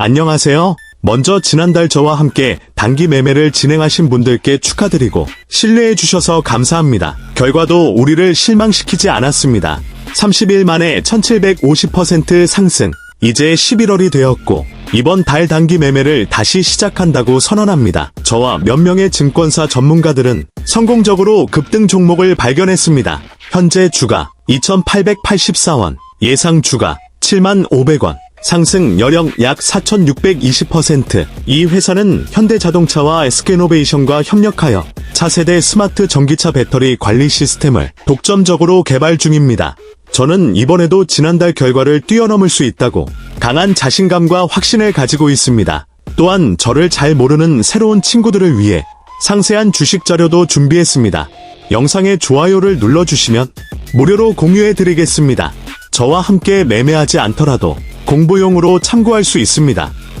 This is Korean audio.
안녕하세요. 먼저 지난달 저와 함께 단기 매매를 진행하신 분들께 축하드리고 신뢰해 주셔서 감사합니다. 결과도 우리를 실망시키지 않았습니다. 30일 만에 1750% 상승. 이제 11월이 되었고 이번 달 단기 매매를 다시 시작한다고 선언합니다. 저와 몇 명의 증권사 전문가들은 성공적으로 급등 종목을 발견했습니다. 현재 주가 2884원, 예상 주가 7500원, 상승 여령 약 4620%. 이 회사는 현대자동차와 SK노베이션과 협력하여 차세대 스마트 전기차 배터리 관리 시스템을 독점적으로 개발 중입니다. 저는 이번에도 지난달 결과를 뛰어넘을 수 있다고 강한 자신감과 확신을 가지고 있습니다. 또한 저를 잘 모르는 새로운 친구들을 위해 상세한 주식 자료도 준비했습니다. 영상에 좋아요를 눌러주시면 무료로 공유해 드리겠습니다. 저와 함께 매매하지 않더라도 공부용으로 참고할 수 있습니다.